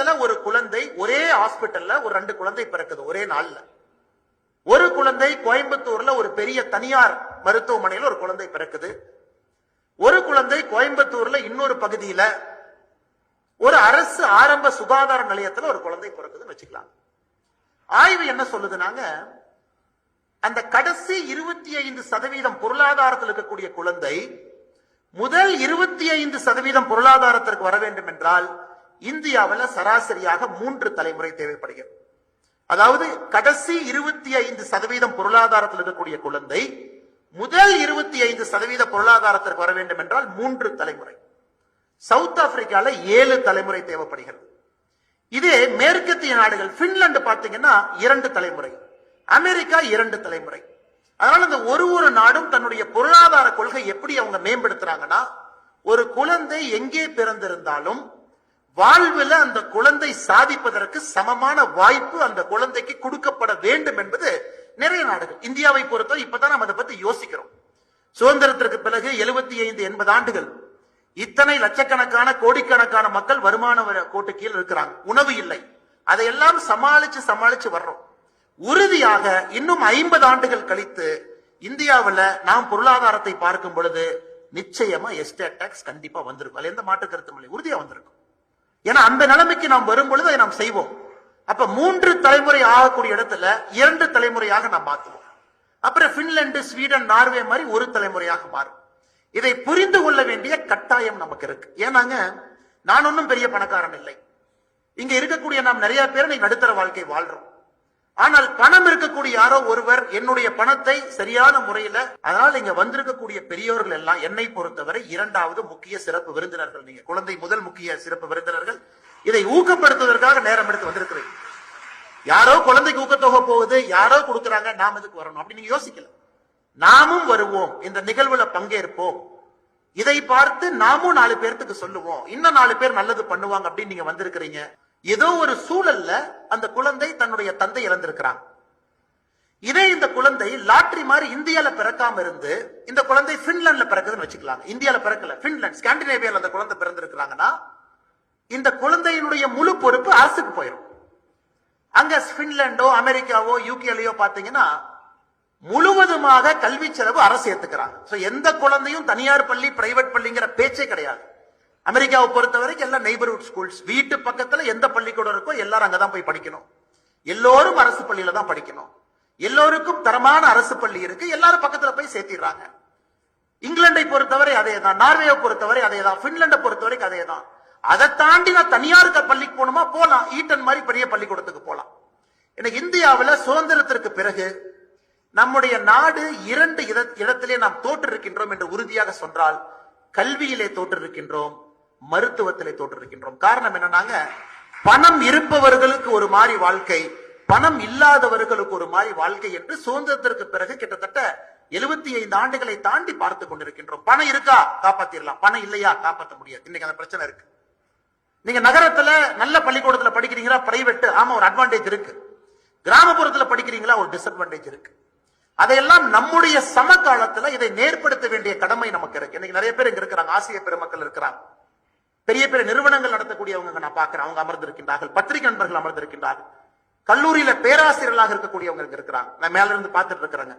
இடத்துல ஒரு குழந்தை ஒரே ஹாஸ்பிட்டல்ல ஒரு ரெண்டு குழந்தை பிறக்குது ஒரே நாள்ல. ஒரு குழந்தை கோயம்புத்தூர்ல ஒரு பெரிய தனியார் மருத்துவமனையில ஒரு குழந்தை பிறக்குது. ஒரு குழந்தை கோயம்புத்தூர்ல இன்னொரு பகுதியில ஒரு அரசு ஆரம்ப சுகாதார நிலையத்துல ஒரு குழந்தை பிறக்குதுன்னு வச்சுக்கலாம். ஆய்வு என்ன சொல்லுதுனாங்க? அந்த கடைசி இருபத்தி ஐந்து சதவீதம் பொருளாதாரத்தில் இருக்கக்கூடிய குழந்தை முதல் இருபத்தி ஐந்து சதவீதம் பொருளாதாரத்திற்கு வர வேண்டும் என்றால் இந்தியாவில் சராசரியாக மூன்று தலைமுறை தேவைப்படுகிறது. அதாவது கடைசி இருபத்தி ஐந்து சதவீதம் பொருளாதாரத்தில் இருக்கக்கூடிய குழந்தை முதல் இருபத்தி ஐந்து சதவீத பொருளாதாரத்திற்கு வர வேண்டும் என்றால் மூன்று தலைமுறை. சவுத் ஆப்பிரிக்கால ஏழு தலைமுறை தேவைப்படுகிறது. இதே மேற்கத்திய நாடுகள் பின்லாந்து பார்த்தீங்கன்னா இரண்டு தலைமுறை. அமெரிக்கா இரண்டு தலைமுறை. அதனால இந்த ஒரு ஒரு நாடும் தன்னுடைய பொருளாதார கொள்கை எப்படி அவங்க மேம்படுத்துறாங்கன்னா ஒரு குழந்தை எங்கே பிறந்திருந்தாலும் வாழ்வில் அந்த குழந்தை சாதிப்பதற்கு சமமான வாய்ப்பு அந்த குழந்தைக்கு கொடுக்கப்பட வேண்டும் என்பது நிறைய நாடுகள். இந்தியாவை பொறுத்தவரை இப்பதான் நம்ம அதை பத்தி யோசிக்கிறோம். சுதந்திரத்திற்கு பிறகு எழுபத்தி ஐந்து எண்பது ஆண்டுகள். இத்தனை லட்சக்கணக்கான கோடிக்கணக்கான மக்கள் வருமான கோட்டு கீழ் இருக்கிறாங்க. உணவு இல்லை. அதையெல்லாம் சமாளிச்சு சமாளிச்சு வர்றோம். உறுதியாக இன்னும் ஐம்பது ஆண்டுகள் கழித்து இந்தியாவுல நாம் பொருளாதாரத்தை பார்க்கும் பொழுது நிச்சயமா எஸ்டேட் டாக்ஸ் கண்டிப்பா வந்திருக்கும். அதுல எந்த மாற்று கருத்தும் இல்லை. உறுதியா வந்திருக்கும். ஏன்னா அந்த நிலைமைக்கு நாம் வரும் பொழுது அதை நாம் செய்வோம். அப்ப மூன்று தலைமுறை ஆகக்கூடிய இடத்துல இரண்டு தலைமுறையாக நாம் மாத்துவோம் அப்புறம் பின்லாந்து ஸ்வீடன் நார்வே மாதிரி ஒரு தலைமுறையாக மாறும். இதை புரிந்து கொள்ள வேண்டிய கட்டாயம் நமக்கு இருக்கு. ஏன்னாங்க நான் ஒன்றும் பெரிய பணக்காரன் இல்லை. இங்க இருக்கக்கூடிய நாம் நிறைய பேர் நீ நடுத்தர வாழ்க்கை வாழ்றோம். ஆனால் பணம் இருக்கக்கூடிய யாரோ ஒருவர் என்னுடைய பணத்தை சரியான முறையில அதனால இங்க வந்திருக்கக்கூடிய பெரியோர்கள் எல்லாம் என்னை பொறுத்தவரை இரண்டாவது முக்கிய சிறப்பு விருந்தினர்கள். நீங்க குழந்தை முதல் முக்கிய சிறப்பு விருந்தினர்கள். இதை ஊக்கப்படுத்துவதற்காக நேரம் எடுத்து வந்திருக்கிறீங்க யாரோ குழந்தைக்கு ஊக்கத்தொகை போகுது யாரோ கொடுக்கறாங்க நாம் எதுக்கு வரணும்? அப்படி நீங்க யோசிக்கல. நாமும் வருவோம். இந்த நிகழ்வுல பங்கேற்போம். இதை பார்த்து நாமும் நாலு பேர்த்துக்கு சொல்லுவோம். இன்னும் நாலு பேர் நல்லது பண்ணுவாங்க அப்படின்னு நீங்க வந்திருக்கிறீங்க. ஏதோ ஒரு சூழல்ல அந்த குழந்தை தன்னுடைய தந்தை இழந்திருக்கிறான் இதே இந்த குழந்தை லாட்ரி மாதிரி இந்தியால பிறக்காம இருந்து இந்த குழந்தை பின்லாண்ட்ல பிறக்குதுன்னு வச்சுக்கலாம் இந்தியால பிறக்கல பின்லாண்ட் ஸ்காண்டினேவியால அந்த குழந்தை பிறந்திருக்கிறாங்கன்னா இந்த குழந்தையினுடைய முழு பொறுப்பு அரசுக்கு போயிடும் அங்க பின்லாண்டோ அமெரிக்காவோ யூகேலையோ பாத்தீங்கன்னா முழுவதுமாக கல்வி செலவு அரசு ஏத்துக்கிறாங்க. எந்த குழந்தையும் தனியார் பள்ளி பிரைவேட் பள்ளிங்கிற பேச்சே கிடையாது. அமெரிக்காவை பொறுத்த வரைக்கும் எல்லாம் நெய்பர்ஹுட் ஸ்கூல்ஸ் வீட்டு பக்கத்துல எந்த பள்ளிக்கூடம் இருக்கோ எல்லாரும் அங்கதான் போய் படிக்கணும். எல்லோரும் அரசு பள்ளியில தான் படிக்கணும். எல்லோருக்கும் தரமான அரசு பள்ளி இருக்கு. எல்லாரும் பக்கத்துல போய் சேர்த்திடுறாங்க. இங்கிலாண்டை பொறுத்தவரை அதே தான் நார்வேயை பொறுத்தவரை அதே தான் பின்லாண்டை பொறுத்தவரைக்கும் அதே தான் அதை தாண்டி நான் தனியார் இருக்க பள்ளிக்கு போகணுமா? போலாம். ஈட்டன் மாதிரி பெரிய பள்ளிக்கூடத்துக்கு போலாம். எனக்கு இந்தியாவில் சுதந்திரத்திற்கு பிறகு நம்முடைய நாடு இரண்டு இடத்திலே நாம் தோற்றிருக்கின்றோம் என்று உறுதியாக சொன்னால் கல்வியிலே தோற்றிருக்கின்றோம். மருத்துவத்திலே தோற்றிருக்கின்றோம் காரணம் என்னன்னாங்க பணம் இருப்பவர்களுக்கு ஒரு மாதிரி வாழ்க்கை பணம் இல்லாதவர்களுக்கு ஒரு மாதிரி வாழ்க்கை என்று சுதந்திரத்திற்கு பிறகு கிட்டத்தட்ட எழுபத்தி ஐந்து ஆண்டுகளை தாண்டி பார்த்து கொண்டிருக்கின்றோம். பணம் இருக்கா? காப்பாத்திரலாம். பணம் இல்லையா? காப்பாற்ற முடியாது. இன்னைக்கு அந்த பிரச்சனை இருக்கு. நீங்க நகரத்துல நல்ல பள்ளிக்கூடத்துல படிக்கிறீங்களா? பிரைவேட் ஆமா ஒரு அட்வான்டேஜ் இருக்கு. கிராமப்புறத்துல படிக்கிறீங்களா? ஒரு டிஸ்அட்வான்டேஜ் இருக்கு. அதையெல்லாம் நம்முடைய சமகாலத்துல இதை நேர்படுத்த வேண்டிய கடமை நமக்கு இருக்கு. இன்னைக்கு நிறைய பேர் இங்க இருக்கிறாங்க. ஆசிய பெருமக்கள் இருக்கிறாங்க. பெரிய பெரிய நிறுவனங்கள் நடத்தக்கூடியவங்க நான் பார்க்கிறேன். அவங்க அமர்ந்திருக்கின்றார்கள். பத்திரிகை நண்பர்கள் அமர்ந்திருக்கின்றார்கள். கல்லூரியில பேராசிரியர்களாக இருக்கக்கூடியவங்க இங்க இருக்கிறாங்க. நான் மேல இருந்து பார்த்துட்டு இருக்கிறேங்க.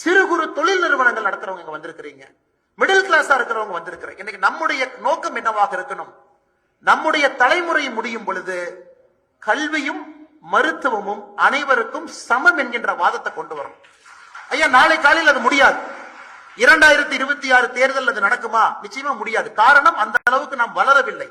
சிறு குறு தொழில் நிறுவனங்கள் நடத்துறவங்க இங்க வந்திருக்கிறீங்க. மிடில் கிளாஸா இருக்கிறவங்க வந்திருக்கிறீங்க. இன்னைக்கு நம்முடைய நோக்கம் என்னவாக இருக்கணும்? நம்முடைய தலைமுறை முடியும் பொழுது கல்வியும் மருத்துவமும் அனைவருக்கும் சமம் என்கின்ற வாதத்தை கொண்டு வரும் ஐயா நாளை காலையில் அது முடியாது. இரண்டாயிரத்தி இருபத்தி ஆறு தேர்தல் அது நடக்குமா? நிச்சயமா முடியாது. காரணம் அந்த அளவுக்கு நாம் வளரவில்லை.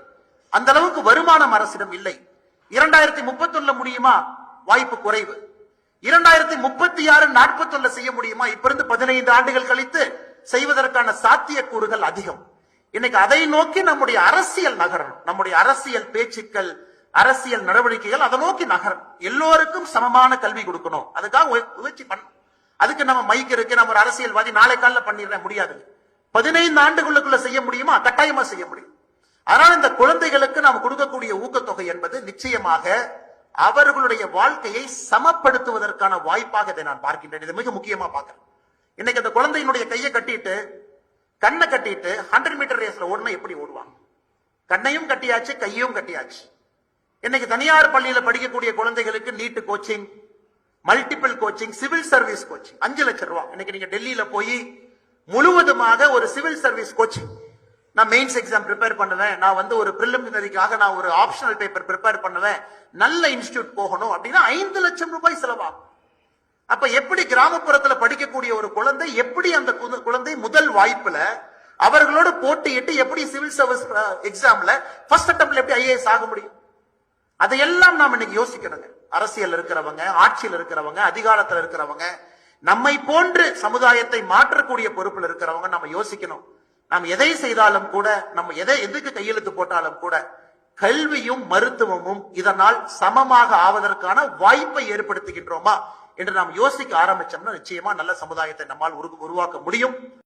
அந்த அளவுக்கு வருமானம் அரசிடம் இல்லை. இரண்டாயிரத்தி முப்பத்தொன்னுல முடியுமா? வாய்ப்பு குறைவு. இரண்டாயிரத்தி முப்பத்தி ஆறு நாற்பத்தொன்னுல செய்ய முடியுமா? இப்ப இருந்து பதினைந்து ஆண்டுகள் கழித்து செய்வதற்கான சாத்தியக்கூறுகள் அதிகம். இன்னைக்கு அதை நோக்கி நம்முடைய அரசியல் நகரணும். நம்முடைய அரசியல் பேச்சுக்கள் அரசியல் நடவடிக்கைகள் அதை நோக்கி நகரணும். எல்லோருக்கும் சமமான கல்வி கொடுக்கணும். அதுக்காக முயற்சி பண்ணணும். அதுக்கு நம்ம மைக் இருக்கு நம்ம ஒரு அரசியல்வாதி நாளை காலில் பண்ணிடுறேன் முடியாது. பதினைந்து ஆண்டுகளுக்குள்ள செய்ய முடியுமா? கட்டாயமா செய்ய முடியும். ஆனால் இந்த குழந்தைகளுக்கு நாம் கொடுக்கக்கூடிய ஊக்கத்தொகை என்பது நிச்சயமாக அவர்களுடைய வாழ்க்கையை சமப்படுத்துவதற்கான வாய்ப்பாக இதை நான் பார்க்கின்றேன். இது மிக முக்கியமா பார்க்கிறேன். இன்னைக்கு அந்த குழந்தையினுடைய கையை கட்டிட்டு கண்ணை கட்டிட்டு ஹண்ட்ரட் மீட்டர் ரேஸ்ல ஓடுனா எப்படி ஓடுவாங்க? கண்ணையும் கட்டியாச்சு கையும் கட்டியாச்சு. இன்னைக்கு தனியார் பள்ளியில படிக்கக்கூடிய குழந்தைகளுக்கு NEET coaching multiple coaching civil service coaching அஞ்சு லட்சம் ரூபா. இன்னைக்கு நீங்க டெல்லியில போய் முழுவதுமாக ஒரு சிவில் சர்வீஸ் கோச்சிங் நான் மெயின்ஸ் எக்ஸாம் ப்ரிப்பேர் பண்ணுவேன். நான் வந்து ஒரு பிரிலிமினரிக்காக நான் ஒரு ஆப்ஷனல் பேப்பர் ப்ரிப்பேர் பண்ணுவேன். நல்ல இன்ஸ்டியூட் போகணும் அப்படின்னா ஐந்து லட்சம் ரூபாய் செலவாகும். அப்ப எப்படி கிராமப்புறத்துல படிக்கக்கூடிய ஒரு குழந்தை எப்படி அந்த குழந்தை முதல் வாய்ப்புல அவர்களோடு போட்டியிட்டு எப்படி சிவில் சர்வீஸ் எக்ஸாம்ல ஃபர்ஸ்ட் அட்டம்ப்ட்ல எப்படி ஐஏஎஸ் ஆக முடியும்? அதையெல்லாம் நாம் இன்னைக்கு யோசிக்கணுங்க. அரசியல் இருக்கிறவங்க ஆட்சியில் இருக்கிறவங்க அதிகாரத்தில் இருக்கிறவங்க நம்மை போன்று சமுதாயத்தை மாற்றக்கூடிய பொறுப்பில் இருக்கிறவங்க நம்ம யோசிக்கணும். நாம் எதை செய்தாலும் கூட நம்ம எதை எதுக்கு கையெழுத்து போட்டாலும் கூட கல்வியும் மருத்துவமும் இதனால் சமமாக ஆவதற்கான வாய்ப்பை ஏற்படுத்துகின்றோமா என்று நாம் யோசிக்க ஆரம்பிச்சோம்னா நிச்சயமா நல்ல சமுதாயத்தை நம்மால் உரு- உருவாக்க முடியும்.